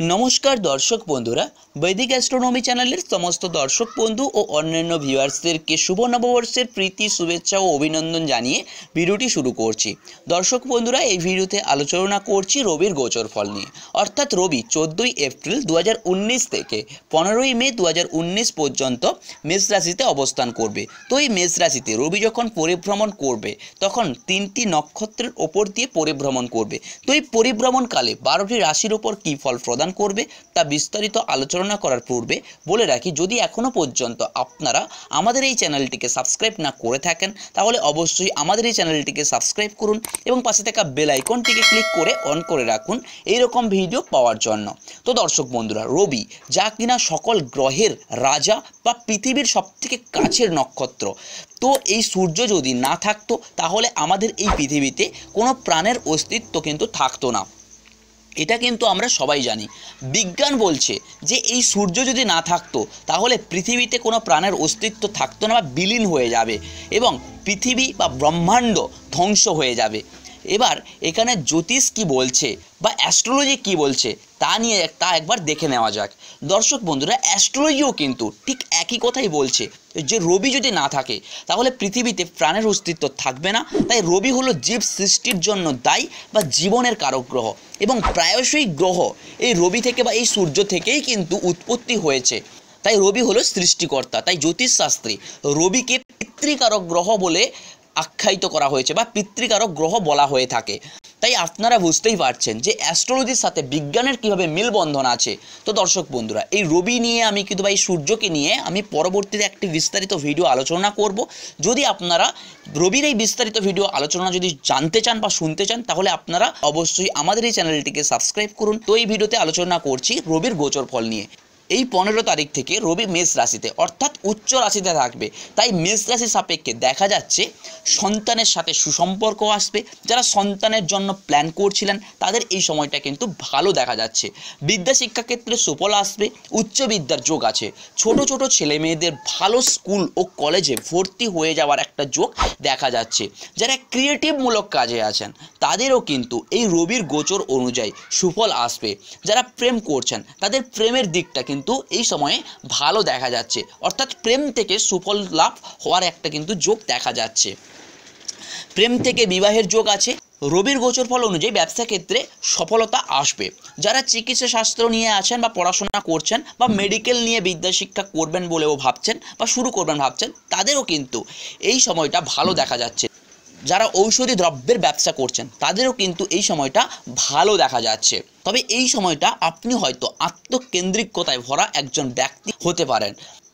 নমস্কার দর্শক বন্ধুরা, বৈদিক অ্যাস্ট্রোনমি চ্যানেলের সমস্ত দর্শক বন্ধু ও অন্যান্য ভিউয়ার্সদেরকে শুভ নববর্ষের প্রীতি, শুভেচ্ছা ও অভিনন্দন জানিয়ে ভিডিওটি শুরু করছি। দর্শক বন্ধুরা, এই ভিডিওতে আলোচনা করছি রবির গোচর ফল নিয়ে। অর্থাৎ রবি চোদ্দোই এপ্রিল দু হাজার উনিশ থেকে পনেরোই মে দু হাজার উনিশ পর্যন্ত মেষ রাশিতে অবস্থান করবে। তো এই মেষ রাশিতে রবি যখন পরিভ্রমণ করবে, তখন তিনটি নক্ষত্রের ওপর দিয়ে পরিভ্রমণ করবে। তো এই পরিভ্রমণকালে বারোটি রাশির ওপর কী ফল প্রদান করবে তা বিস্তারিত আলোচনা করার পূর্বে বলে রাখি, যদি এখনও পর্যন্ত আপনারা আমাদের এই চ্যানেলটিকে সাবস্ক্রাইব না করে থাকেন, তাহলে অবশ্যই আমাদের এই চ্যানেলটিকে সাবস্ক্রাইব করুন এবং পাশে থাকা বেল আইকনটিকে ক্লিক করে অন করে রাখুন এই রকম ভিডিও পাওয়ার জন্য। তো দর্শক বন্ধুরা, রবি যা কিনা সকল গ্রহের রাজা বা পৃথিবীর সবথেকে কাছের নক্ষত্র, তো এই সূর্য যদি না থাকতো, তাহলে আমাদের এই পৃথিবীতে কোনো প্রাণের অস্তিত্ব কিন্তু থাকতো না। এটা কিন্তু আমরা সবাই জানি। বিজ্ঞান বলছে যে এই সূর্য যদি না থাকতো, তাহলে পৃথিবীতে কোনো প্রাণের অস্তিত্ব থাকতো না বা বিলীন হয়ে যাবে এবং পৃথিবী বা ব্রহ্মাণ্ড ধ্বংস হয়ে যাবে। এবার এখানে জ্যোতিষ কি বলছে বা অ্যাস্ট্রোলজি কি বলছে, তা নিয়ে তা একবার দেখে নেওয়া যাক। দর্শক বন্ধুরা অ্যাস্ট্রোলজিও কিন্তু ঠিক একই কথাই বলছে, যে রবি যদি না থাকে, তাহলে পৃথিবীতে প্রাণের অস্তিত্ব থাকবে না। তাই রবি হলো জীব সৃষ্টির জন্য দায়ী বা জীবনের কারক গ্রহ। এবং প্রায়শই গ্রহ এই রবি থেকে বা এই সূর্য থেকেই কিন্তু উৎপত্তি হয়েছে। তাই রবি হলো সৃষ্টিকর্তা, তাই জ্যোতিষশাস্ত্রী রবিকে পিতৃকারক গ্রহ বলে আখ্যায়িত করা হয়েছে বা পিতৃকারক গ্রহ বলা হয়ে থাকে। তাই আপনারা বুঝতেই পারছেন যে অ্যাস্ট্রোলজির সাথে বিজ্ঞানের কীভাবে মিলবন্ধন আছে। তো দর্শক বন্ধুরা, এই রবি নিয়ে আমি কিন্তু বা এই সূর্যকে নিয়ে আমি পরবর্তীতে একটি বিস্তারিত ভিডিও আলোচনা করব। যদি আপনারা রবির এই বিস্তারিত ভিডিও আলোচনা যদি জানতে চান বা শুনতে চান, তাহলে আপনারা অবশ্যই আমাদের এই চ্যানেলটিকে সাবস্ক্রাইব করুন। তো এই ভিডিওতে আলোচনা করছি রবির গোচর ফল নিয়ে। এই পনেরো তারিখ থেকে রবি মেষ রাশিতে, অর্থাৎ উচ্চ রাশিতে থাকবে। তাই মেষ রাশির সাপেক্ষে দেখা যাচ্ছে সন্তানের সাথে সুসম্পর্ক আসবে। যারা সন্তানের জন্য প্ল্যান করছিলেন, তাদের এই সময়টা কিন্তু ভালো দেখা যাচ্ছে। বিদ্যা শিক্ষা ক্ষেত্রে সুফল আসবে, উচ্চ বিদ্যার যোগ আছে। ছোট ছোট ছেলে মেয়েদের ভালো স্কুল ও কলেজে ভর্তি হয়ে যাওয়ার একটা যোগ দেখা যাচ্ছে। যারা ক্রিয়েটিভমূলক কাজে আছেন, তাদেরও কিন্তু এই রবির গোচর অনুযায়ী সুফল আসবে। যারা প্রেম করছেন, তাদের প্রেমের দিকটা কিন্তু এই সময়ে ভালো দেখা যাচ্ছে। অর্থাৎ প্রেম থেকে সুফল লাভ হওয়ার একটা কিন্তু যোগ দেখা যাচ্ছে। প্রেম থেকে বিবাহের যোগ আছে। রবির গোচর ফল অনুযায়ী ব্যবসা ক্ষেত্রে সফলতা আসবে। যারা চিকিৎসা শাস্ত্র নিয়ে আছেন বা পড়াশোনা করছেন বা মেডিকেল নিয়ে বিদ্যা শিক্ষা করবেন বলেও ভাবছেন বা শুরু করবেন ভাবছেন, তাদেরও কিন্তু এই সময়টা ভালো দেখা যাচ্ছে। যারা ঔষধি দ্রব্যের ব্যবসা করছেন, তাদেরও কিন্তু এই সময়টা ভালো দেখা যাচ্ছে। তবে এই সময়টা আপনি হয়তো আত্মকেন্দ্রিকতায় ভরা একজন ব্যক্তি হতে পারেন।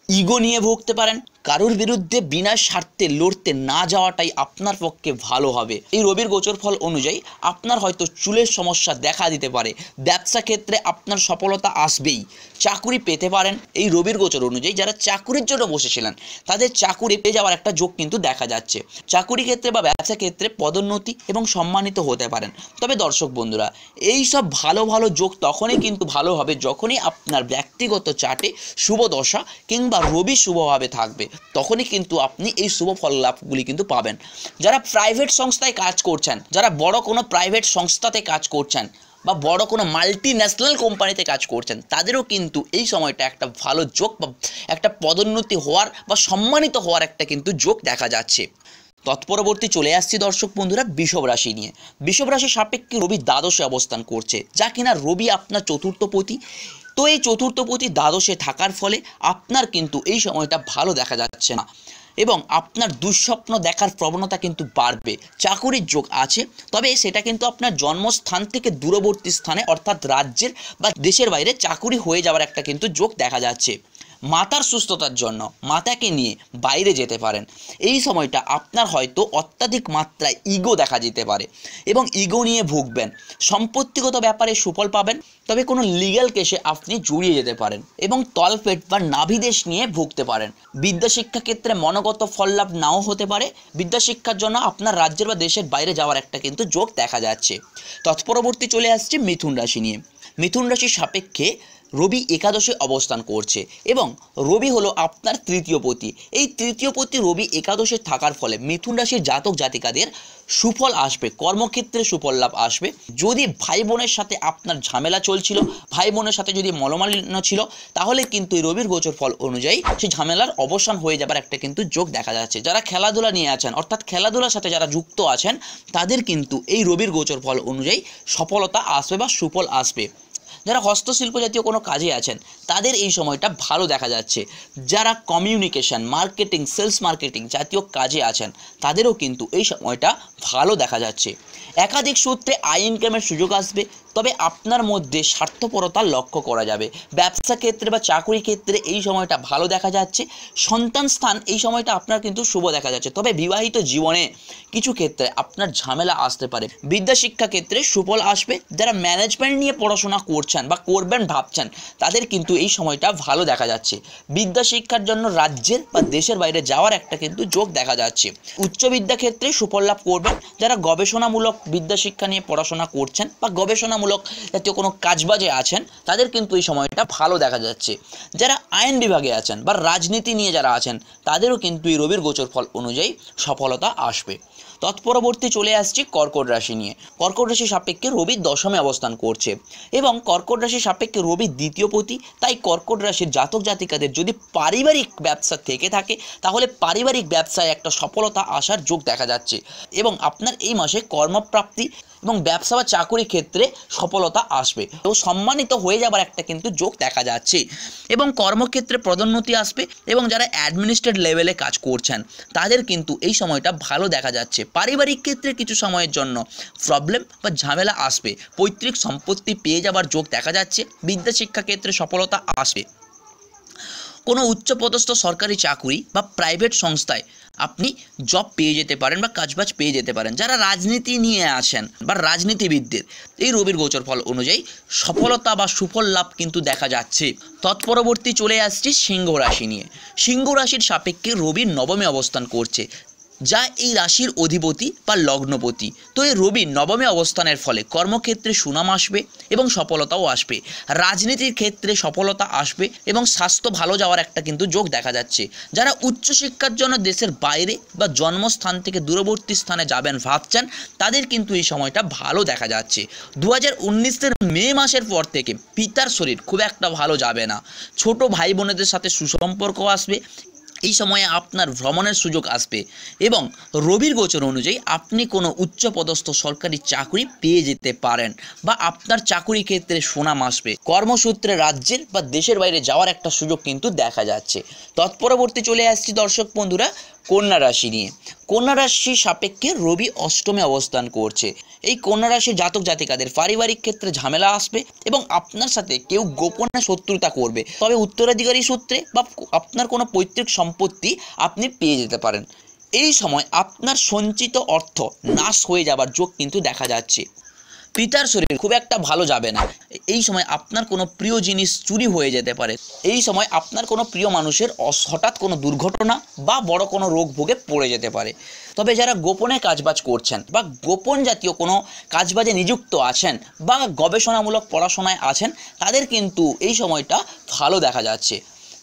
ইগো নিয়ে ভুগতে পারেন কারোর বিরুদ্ধে বিনা স্বার্থে লড়তে না যাওয়াটাই আপনার পক্ষে ভালো হবে। এই রবির গোচর ফল অনুযায়ী আপনার হয়তো চুলের সমস্যা দেখা দিতে পারে। ব্যবসা ক্ষেত্রে আপনার সফলতা আসবেই। চাকুরি পেতে পারেন এই রবির গোচর অনুযায়ী যারা চাকুরির জন্য বসেছিলেন, তাদের চাকুরি পেয়ে যাওয়ার একটা যোগ কিন্তু দেখা যাচ্ছে। চাকুরি ক্ষেত্রে বা ব্যবসা ক্ষেত্রে পদোন্নতি এবং সম্মানিত হতে পারেন। তবে দর্শক বন্ধুরা, এই সব ভালো ভালো যোগ তখনই কিন্তু ভালো হবে যখনই আপনার ব্যক্তিগত চার্টে শুভ দশা কিংবা রবি শুভভাবে থাকবে। তখনই কিন্তু আপনি এই শুভ ফল লাভগুলি কিন্তু পাবেন। যারা প্রাইভেট সংস্থায় কাজ করছেন, যারা বড় কোনো প্রাইভেট সংস্থাতে কাজ করছেন বা বড় কোনো মাল্টি ন্যাশনাল কোম্পানিতে কাজ করছেন, তাদেরও কিন্তু এই সময়টা একটা ভালো যোগ বা একটা পদোন্নতি হওয়ার বা সম্মানিত হওয়ার একটা কিন্তু যোগ দেখা যাচ্ছে। তৎপরবর্তী চলে আসছি দর্শক বন্ধুরা বিষব রাশি নিয়ে। বিষব রাশি সাপেক্ষে রবি দ্বাদশে অবস্থান করছে। যা কিনা রবি আপনার চতুর্থপতি তো এই চতুর্থপতি দ্বাদশে থাকার ফলে আপনার কিন্তু এই সময়টা ভালো দেখা যাচ্ছে না। এবং আপনার দুঃস্বপ্ন দেখার প্রবণতা কিন্তু বাড়বে। চাকুরির যোগ আছে। তবে সেটা কিন্তু আপনার জন্মস্থান থেকে দূরবর্তী স্থানে অর্থাৎ রাজ্যের বা দেশের বাইরে চাকুরি হয়ে যাওয়ার একটা কিন্তু যোগ দেখা যাচ্ছে। মাতার সুস্থতার জন্য মাতাকে নিয়ে বাইরে যেতে পারেন। এই সময়টা আপনার হয়তো অত্যাধিক মাত্রায় ইগো দেখা যেতে পারে এবং ইগো নিয়ে ভুগবেন। সম্পত্তিগত ব্যাপারে সুফল পাবেন, তবে কোনো লিগ্যাল কেসে আপনি জড়িয়ে যেতে পারেন এবং তলপেট বা নাভিদেশ নিয়ে ভুগতে পারেন। বিদ্যা শিক্ষা ক্ষেত্রে মনোগত ফল লাভ নাও হতে পারে। বিদ্যা শিক্ষার জন্য আপনার রাজ্যের বা দেশের বাইরে যাওয়ার একটা কিন্তু যোগ দেখা যাচ্ছে। তৎপরবর্তী চলে আসছে মিথুন রাশি নিয়ে। মিথুন রাশির সাপেক্ষে রবি একাদশে অবস্থান করছে এবং রবি হলো আপনার তৃতীয় পতি। এই তৃতীয় পতি রবি একাদশে থাকার ফলে মিথুন রাশির জাতক জাতিকাদের সুফল আসবে, কর্মক্ষেত্রে সুফল লাভ আসবে। যদি ভাই বোনের সাথে আপনার ঝামেলা চলছিল, ভাই বোনের সাথে যদি মলমালিন্য ছিল, তাহলে কিন্তু এই রবির গোচর ফল অনুযায়ী সেই ঝামেলার অবসান হয়ে যাবার একটা কিন্তু যোগ দেখা যাচ্ছে। যারা খেলাধুলা নিয়ে আছেন, অর্থাৎ খেলাধুলার সাথে যারা যুক্ত আছেন, তাদের কিন্তু এই রবির গোচর ফল অনুযায়ী সফলতা আসবে বা সুফল আসবে। যারা হস্তশিল্প জাতীয় কোনো কাজে আছেন, তাদের এই সময়টা ভালো দেখা যাচ্ছে। যারা কমিউনিকেশন মার্কেটিং সেলস মার্কেটিং জাতীয় কাজে আছেন, তাদেরও কিন্তু এই সময়টা ভালো দেখা যাচ্ছে। একাধিক সূত্রে আই ইনকামের সুযোগ আসবে তবে আপনার মধ্যে স্বার্থপরতা লক্ষ্য করা যাবে। ব্যবসা ক্ষেত্রে বা চাকরি ক্ষেত্রে এই সময়টা ভালো দেখা যাচ্ছে। সন্তান স্থান এই সময়টা আপনার কিন্তু শুভ দেখা যাচ্ছে। তবে বিবাহিত জীবনে কিছু ক্ষেত্রে আপনার ঝামেলা আসতে পারে। বিদ্যা শিক্ষা ক্ষেত্রে সুফল আসবে। যারা ম্যানেজমেন্ট নিয়ে পড়াশোনা করছেন বা করবেন ভাবছেন, তাদের কিন্তু এই সময়টা ভালো দেখা যাচ্ছে। বিদ্যা শিক্ষার জন্য রাজ্যের বা দেশের বাইরে যাওয়ার একটা কিন্তু যোগ দেখা যাচ্ছে। উচ্চ বিদ্যা ক্ষেত্রে সুফল লাভ করবেন। যারা গবেষণামূলক বিদ্যা শিক্ষা নিয়ে পড়াশোনা করছেন বা গবেষণামূলক জাতীয় কোনো কাজবাজে আছেন, তাদের কিন্তু এই সময়টা ভালো দেখা যাচ্ছে। যারা আইন বিভাগে আছেন বা রাজনীতি নিয়ে যারা আছেন, তাদেরও কিন্তু এই রবির গোচর ফল অনুযায়ী সফলতা আসবে। তৎপরবর্তী চলে আসছি কর্কট রাশি নিয়ে। কর্কট রাশি সাপেক্ষে রবি দশমে অবস্থান করছে এবং কর্কট রাশি সাপেক্ষে রবি দ্বিতীয় পতি, তাই কর্কট রাশির জাতক জাতিকাদের যদি পারিবারিক ব্যবসা থেকে থাকে, তাহলে পারিবারিক ব্যবসায় একটা সফলতা আসার যোগ দেখা যাচ্ছে এবং আপনার এই মাসে কর্মপ্রাপ্তি এবং ব্যবসা বা চাকুরি ক্ষেত্রে সফলতা আসবে। তো সম্মানিত হয়ে যাবার একটা কিন্তু যোগ দেখা যাচ্ছে এবং কর্মক্ষেত্রে পদোন্নতি আসবে এবং যারা অ্যাডমিনিস্ট্রেট লেভেলে কাজ করছেন, তাদের কিন্তু এই সময়টা ভালো দেখা যাচ্ছে। পারিবারিক ক্ষেত্রে কিছু সময়ের জন্য প্রবলেম বা ঝামেলা আসবে। পৈতৃক সম্পত্তি পেয়ে যাবার যোগ দেখা যাচ্ছে, বিদ্যা শিক্ষা ক্ষেত্রে সফলতা আসবে। কোনো উচ্চপদস্থ সরকারি চাকুরি বা প্রাইভেট সংস্থায় আপনি জব পেয়ে যেতে পারেন বা কাজবাজ পেয়ে যেতে পারেন। যারা রাজনীতি নিয়ে আছেন বা রাজনীতিবিদদের, এই রবির গোচর ফল অনুযায়ী সফলতা বা সুফল লাভ কিন্তু দেখা যাচ্ছে। তৎপরবর্তী চলে আসছি সিংহ রাশি নিয়ে। সিংহ রাশির সাপেক্ষে রবির নবমে অবস্থান করছে। যা এই রাশির অধিপতি বা লগ্নপতি। তো এই রবি নবমে অবস্থানের ফলে কর্মক্ষেত্রে সুনাম আসবে এবং সফলতাও আসবে। রাজনীতির ক্ষেত্রে সফলতা আসবে এবং স্বাস্থ্য ভালো যাওয়ার একটা কিন্তু যোগ দেখা যাচ্ছে। যারা উচ্চশিক্ষার জন্য দেশের বাইরে বা জন্মস্থান থেকে দূরবর্তী স্থানে যাবেন ভাবছেন, তাদের কিন্তু এই সময়টা ভালো দেখা যাচ্ছে। দু হাজার মে মাসের পর থেকে পিতার শরীর খুব একটা ভালো যাবে না। ছোট ভাই বোনেদের সাথে সুসম্পর্ক আসবে এই সময়ে আপনার ভ্রমণের সুযোগ আসবে এবং রবির গোচর অনুযায়ী আপনি কোনো উচ্চপদস্থ সরকারি চাকরি পেয়ে যেতে পারেন বা আপনার চাকুরি ক্ষেত্রে সুনাম আসবে। কর্মসূত্রে রাজ্যের বা দেশের বাইরে যাওয়ার একটা সুযোগ কিন্তু দেখা যাচ্ছে। তৎপরবর্তী চলে আসছি দর্শক বন্ধুরা। কন্যা রাশি নিয়ে। কন্যা রাশির সাপেক্ষে রবি অষ্টমে অবস্থান করছে। এই কন্যা রাশির জাতক জাতিকাদের পারিবারিক ক্ষেত্রে ঝামেলা আসবে এবং আপনার সাথে কেউ গোপনে শত্রুতা করবে। তবে উত্তরাধিকারী সূত্রে বা আপনার কোনো পৈতৃক সম্পত্তি আপনি পেয়ে যেতে পারেন। এই সময় আপনার সঞ্চিত অর্থ নাশ হয়ে যাবার যোগ কিন্তু দেখা যাচ্ছে। পিতার শরীর খুব একটা ভালো যাবে না। এই সময় আপনার কোনো প্রিয় জিনিস চুরি হয়ে যেতে পারে। এই সময় আপনার কোনো প্রিয় মানুষের হঠাৎ কোনো দুর্ঘটনা বা বড় কোনো রোগ ভোগে পড়ে যেতে পারে। তবে যারা গোপনে কাজবাজ করছেন বা গোপন জাতীয় কোনো কাজবাজে নিযুক্ত আছেন বা গবেষণামূলক পড়াশোনায় আছেন, তাদের কিন্তু এই সময়টা ভালো দেখা যাচ্ছে।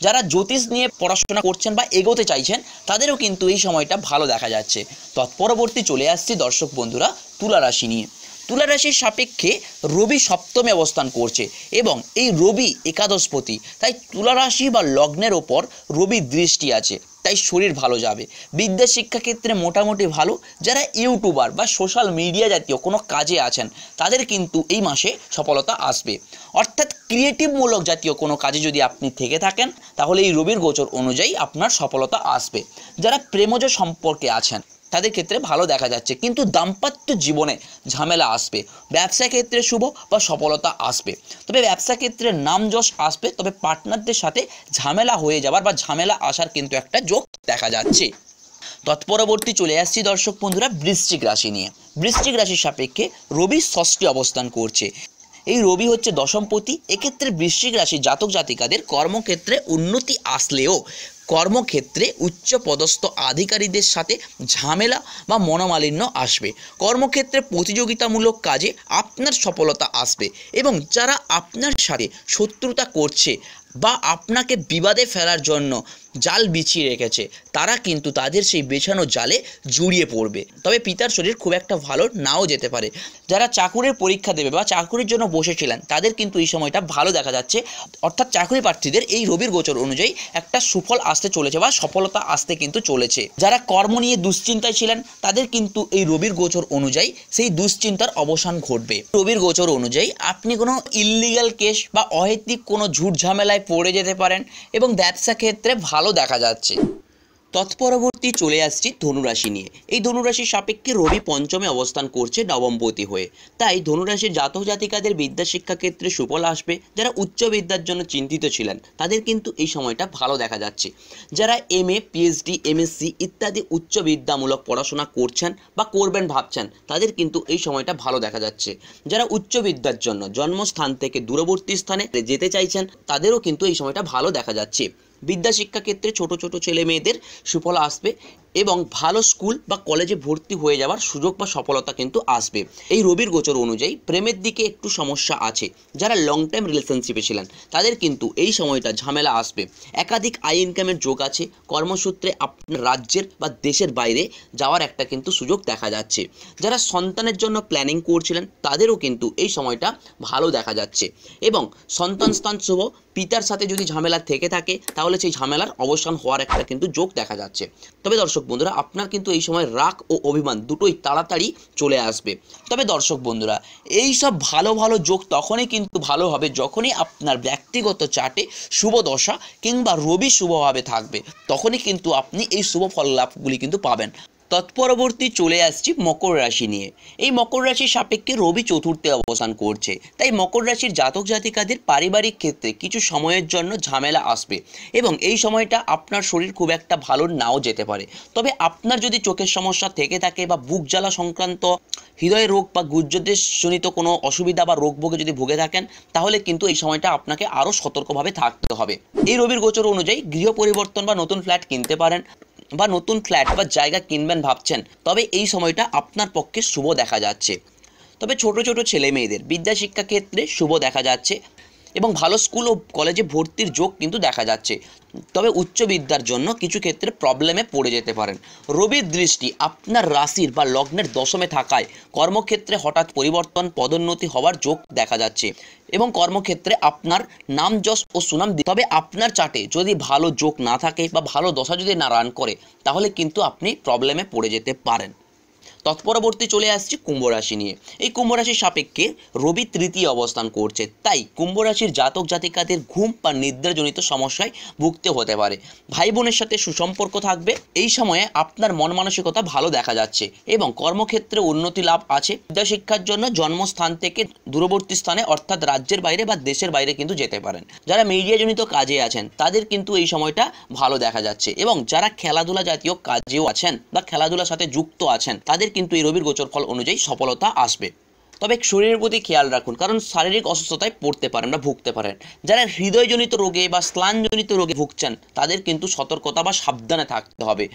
যারা জ্যোতিষ নিয়ে পড়াশোনা করছেন বা এগোতে চাইছেন, তাদেরও কিন্তু এই সময়টা ভালো দেখা যাচ্ছে। তৎপরবর্তী চলে আসছি দর্শক বন্ধুরা তুলা রাশি নিয়ে। তুলা রাশির সাপেক্ষে রবি সপ্তমে অবস্থান করছে এবং এই রবি একাদশপতি। তাই তুলা রাশি বা লগ্নের ওপর রবি দৃষ্টি আছে, তাই শরীর ভালো যাবে। বিদ্যা শিক্ষা ক্ষেত্রে মোটামুটি ভালো, যারা ইউটিউবার বা সোশ্যাল মিডিয়া জাতীয় কোনো কাজে আছেন, তাদের কিন্তু এই মাসে সফলতা আসবে। অর্থাৎ ক্রিয়েটিভমূলক জাতীয় কোনো কাজে যদি আপনি থেকে থাকেন, তাহলে এই রবির গোচর অনুযায়ী আপনার সফলতা আসবে। যারা প্রেমজ সম্পর্কে আছেন তাদের ক্ষেত্রে ভালো দেখা যাচ্ছে। কিন্তু দাম্পত্য জীবনে ঝামেলা আসবে। ব্যবসা ক্ষেত্রে শুভ বা সফলতা আসবে। তবে ব্যবসা ক্ষেত্রে নাম যশ আসবে, তবে পার্টনারদের সাথে ঝামেলা হয়ে যাবার বা ঝামেলা আসার কিন্তু একটা যোগ দেখা যাচ্ছে। তৎপরবর্তী চলে আসছি দর্শক বন্ধুরা বৃশ্চিক রাশি নিয়ে। বৃশ্চিক রাশির সাপেক্ষে রবি ষষ্ঠী অবস্থান করছে। এই রবি হচ্ছে দশমপতি। এক্ষেত্রে বৃশ্চিক রাশির জাতক জাতিকাদের কর্মক্ষেত্রে উন্নতি আসলেও কর্মক্ষেত্রে উচ্চ পদস্থ আধিকারীদের সাথে ঝামেলা বা মনোমালিন্য আসবে। কর্মক্ষেত্রে প্রতিযোগিতামূলক কাজে আপনার সফলতা আসবে এবং যারা আপনার সাথে শত্রুতা করছে বা আপনাকে বিবাদে ফেলার জন্য জাল বিছিয়ে রেখেছে, তারা কিন্তু তাদের সেই বেছানো জালে জড়িয়ে পড়বে। তবে পিতার শরীর খুব একটা ভালো নাও যেতে পারে। যারা চাকুরির পরীক্ষা দেবে বা চাকুরির জন্য বসেছিলেন, তাদের কিন্তু এই সময়টা ভালো দেখা যাচ্ছে। অর্থাৎ চাকরি প্রার্থীদের এই রবির গোচর অনুযায়ী একটা সুফল আসতে চলেছে বা সফলতা আসতে কিন্তু চলেছে। যারা কর্ম নিয়ে দুশ্চিন্তায় ছিলেন, তাদের কিন্তু এই রবির গোচর অনুযায়ী সেই দুশ্চিন্তার অবসান ঘটবে। রবির গোচর অনুযায়ী আপনি কোনো ইল্লিগাল কেস বা অহেতুক কোনো ঝুট ঝামেলায় পড়ে যেতে পারেন এবং ব্যবসা ক্ষেত্রে ভালো দেখা যাচ্ছে। তৎপরবর্তী চলে আসছি ধনুরাশি নিয়ে। এই ধনুরাশির সাপেক্ষে রবি পঞ্চমে অবস্থান করছে নবমপতি হয়ে। তাই ধনুরাশির জাতক জাতিকাদের বিদ্যা শিক্ষা ক্ষেত্রে সুফল আসবে। যারা উচ্চ বিদ্যার জন্য চিন্তিত ছিলেন, তাদের কিন্তু এই সময়টা ভালো দেখা যাচ্ছে। যারা এম এ পিএইচডি এমএসসি ইত্যাদি উচ্চ বিদ্যামূলক পড়াশোনা করছেন বা করবেন ভাবছেন, তাদের কিন্তু এই সময়টা ভালো দেখা যাচ্ছে। যারা উচ্চ বিদ্যার জন্য জন্মস্থান থেকে দূরবর্তী স্থানে যেতে চাইছেন, তাদেরও কিন্তু এই সময়টা ভালো দেখা যাচ্ছে। বিদ্যা শিক্ষা ক্ষেত্রে ছোট ছোট ছেলে মেয়েদের সুফল আসবে। এবং ভালো স্কুল বা কলেজে ভর্তি হয়ে যাওয়ার সুযোগ বা সফলতা কিন্তু আসবে। এই রবির গোচর অনুযায়ী প্রেমের দিকে একটু সমস্যা আছে। যারা লং টাইম রিলেশনশিপে ছিলেন, তাদের কিন্তু এই সময়টা ঝামেলা আসবে। একাধিক আই ইনকামের যোগ আছে। কর্মসূত্রে আপনার রাজ্যের বা দেশের বাইরে যাওয়ার একটা কিন্তু সুযোগ দেখা যাচ্ছে। যারা সন্তানের জন্য প্ল্যানিং করছিলেন, তাদেরও কিন্তু এই সময়টা ভালো দেখা যাচ্ছে। এবং সন্তান স্থান শুভ পিতার সাথে যদি ঝামেলা থেকে থাকে, তাহলে সেই ঝামেলার অবসান হওয়ার একটা কিন্তু যোগ দেখা যাচ্ছে। তবে দর্শক বন্ধুরা, আপনার কিন্তু এই সময় রাগ ও অভিমান দুটোই তাড়াতাড়ি চলে আসবে। তবে দর্শক বন্ধুরা, এই সব ভালো ভালো যোগ তখনই কিন্তু ভালো হবে যখনই আপনার ব্যক্তিগত চাটে শুভ দশা কিংবা রবি শুভভাবে থাকবে। তখনই কিন্তু আপনি এই শুভ ফল লাভগুলি কিন্তু পাবেন। তৎপরবর্তী চলে আসছি মকর রাশি নিয়ে। এই মকর রাশির সাপেক্ষে রবি চতুর্থে অবস্থান করছে। তাই মকর রাশির জাতক জাতিকাদের পারিবারিক ক্ষেত্রে কিছু সময়ের জন্য ঝামেলা আসবে এবং এই সময়টা আপনার শরীর খুব একটা ভালো নাও যেতে পারে। তবে আপনার যদি চোখের সমস্যা থেকে থাকে বা বুক জ্বালা সংক্রান্ত, হৃদয় রোগ বা গুজ্জদের জনিত কোনো অসুবিধা বা রোগ ভোগে যদি ভুগে থাকেন, তাহলে কিন্তু এই সময়টা আপনাকে আরও সতর্কভাবে থাকতে হবে। এই রবির গোচর অনুযায়ী গৃহ পরিবর্তন বা নতুন ফ্ল্যাট কিনতে পারেন। বা নতুন ফ্ল্যাট বা জায়গা কিনবেন ভাবছেন, তবে এই সময়টা আপনার পক্ষে শুভ দেখা যাচ্ছে। তবে ছোট ছোট ছেলে মেয়েদের বিদ্যা শিক্ষা ক্ষেত্রে শুভ দেখা যাচ্ছে। এবং ভালো স্কুল ও কলেজে ভর্তির যোগ কিন্তু দেখা যাচ্ছে। তবে উচ্চ বিদ্যার জন্য কিছু ক্ষেত্রে প্রবলেমে পড়ে যেতে পারেন। রবির দৃষ্টি আপনার রাশির বা লগ্নের দশমে থাকায় কর্মক্ষেত্রে হঠাৎ পরিবর্তন, পদোন্নতি হওয়ার যোগ দেখা যাচ্ছে এবং কর্মক্ষেত্রে আপনার নাম যশ ও সুনাম তবে আপনার চার্টে যদি ভালো যোগ না থাকে বা ভালো দশা যদি না রান করে, তাহলে কিন্তু আপনি প্রবলেমে পড়ে যেতে পারেন। তৎপরবর্তী চলে আসছি কুম্ভ রাশি নিয়ে। এই কুম্ভ রাশির সাপেক্ষে রবি তৃতীয় অবস্থান করছে। তাই কুম্ভ রাশির জাতক জাতিকাদের ঘুম বা নিদ্রাজনিত সমস্যায় ভুগতে হতে পারে। ভাই বোনের সাথে সুসম্পর্ক থাকবে। এই সময়ে আপনার মন মানসিকতা ভালো দেখা যাচ্ছে এবং কর্মক্ষেত্রে উন্নতি লাভ আছে। বিদ্যা শিক্ষার জন্য জন্মস্থান থেকে দূরবর্তী স্থানে অর্থাৎ রাজ্যের বাইরে বা দেশের বাইরে কিন্তু যেতে পারেন। যারা মিডিয়াজনিত কাজে আছেন, তাদের কিন্তু এই সময়টা ভালো দেখা যাচ্ছে। এবং যারা খেলাধুলা জাতীয় কাজেও আছেন বা খেলাধুলার সাথে যুক্ত আছেন, তাদের কিন্তু এই রবির গোচর ফল অনুযায়ী সফলতা আসবে। তবে শরীরের প্রতি খেয়াল রাখুন, কারণ শারীরিক অসুস্থতায় পড়তে পারেন বা ভুগতে পারেন। যারা হৃদয়জনিত রোগে বা স্নানজনিত রোগে ভুগছেন, তাদের কিন্তু সতর্কতা বা সাবধানে থাকতে হবে।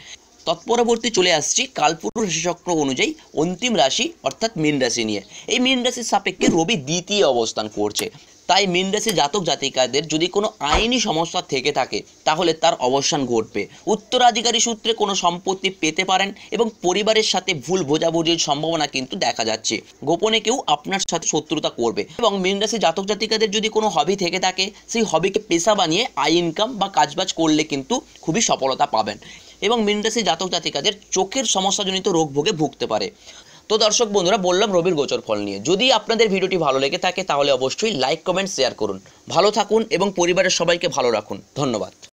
তৎপরবর্তী চলে আসছি কালপুরুষ রাশিচক্র অনুযায়ী অন্তিম রাশি, অর্থাৎ মীন রাশি নিয়ে। এই মীন রাশির সাপেক্ষে রবি দ্বিতীয় অবস্থান করছে। তাই মীন জাতক জাতিকাদের যদি কোনো আইনি সমস্যা থেকে থাকে, তাহলে তার অবসান ঘটবে। উত্তরাধিকারী সূত্রে কোনো সম্পত্তি পেতে পারেন এবং পরিবারের সাথে ভুল বোঝাবুঝির সম্ভাবনা কিন্তু দেখা যাচ্ছে। গোপনে কেউ আপনার সাথে শত্রুতা করবে এবং মীন জাতক জাতিকাদের যদি কোনো হবি থেকে থাকে, সেই হবিকে পেশা বানিয়ে আই ইনকাম বা কাজবাজ করলে কিন্তু খুবই সফলতা পাবেন। এবং মীন জাতক জাতিকাদের চোখের সমস্যাজনিত রোগ ভোগে ভুগতে পারে। তো দর্শক বন্ধুরা, বললাম রবির গোচর ফল নিয়ে। যদি আপনাদের ভিডিওটি ভালো লেগে থাকে, তাহলে অবশ্যই লাইক কমেন্ট শেয়ার করুন। ভালো থাকুন এবং পরিবারের সবাইকে ভালো রাখুন। ধন্যবাদ।